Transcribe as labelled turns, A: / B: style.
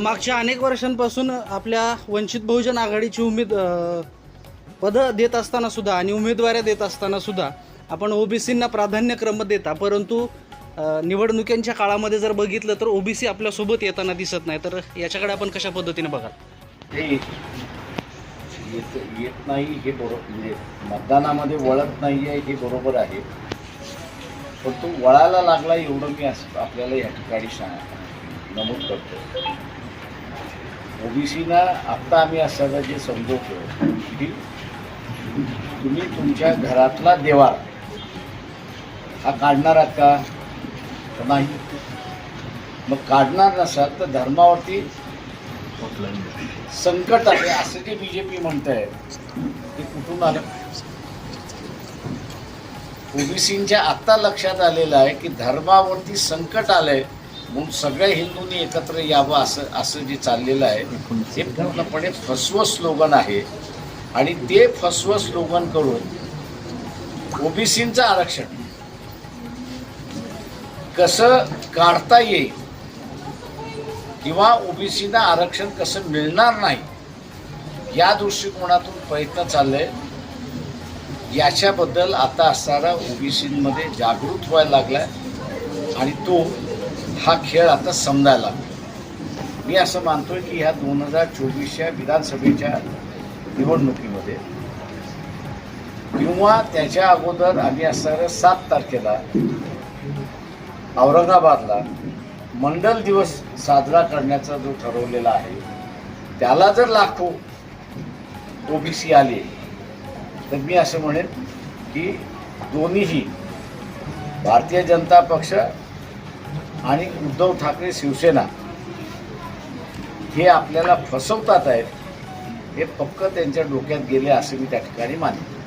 A: मागच्या अनेक वर्षांपासून आपल्या वंचित बहुजन आघाडीची उमेद पदं देत असताना सुद्धा आणि उमेदवाऱ्या देत असताना सुद्धा आपण ओबीसींना प्राधान्यक्रम देता परंतु निवडणुकांच्या काळामध्ये जर बघितलं तर ओबीसी आपल्यासोबत येताना दिसत नाही. तर याच्याकडे आपण कशा पद्धतीने बघाल?
B: येत येत नाही हे बरोबर म्हणजे मतदानामध्ये वळत नाही आहे हे बरोबर आहे. पण तो वळायला लागला एवढं मी आपल्याला या ठिकाणी सांग नमूद करतो. ओबीसीना आत्ता आम्ही असताना जे समजवतो की तुम्ही तुमच्या घरातला देवार हा काढणार आहात का? तर नाही. मग काढणार नसाल तर धर्मावरती संकट आहे. असं जे बी जे पी म्हणत आहे ते कुठून आलं? ओबीसींच्या आत्ता लक्षात आलेलं आहे की धर्मावरती संकट आलंय. म्हणून सगळ्या हिंदूंनी एकत्र यावं असं असं जे चाललेलं आहे हे पूर्णपणे फसवं स्लोगन आहे. आणि ते फसवं स्लोगन करून ओबीसींचं आरक्षण कसं काढता येईल किंवा ओबीसीना आरक्षण कसं मिळणार नाही या दृष्टिकोनातून प्रयत्न चालले याच्याबद्दल आता असणारा ओबीसीमध्ये जागृत व्हायला लागलाय. आणि तो हा खेळ आता समजायला लागतो मी असं मानतोय की ह्या दोन हजार चोवीसच्या विधानसभेच्या निवडणुकीमध्ये किंवा त्याच्या अगोदर आम्ही असणाऱ्या सात तारखेला औरंगाबादला मंडल दिवस साजरा करण्याचा जो ठरवलेला आहे त्याला जर लाखो ओबीसी आले तर मी असं म्हणेन की दोन्हीही भारतीय जनता पक्ष आणि उद्धव ठाकरे शिवसेना हे आपल्याला फसवतात आहेत हे पक्क त्यांच्या डोक्यात गेले असं मी त्या ठिकाणी मानतो.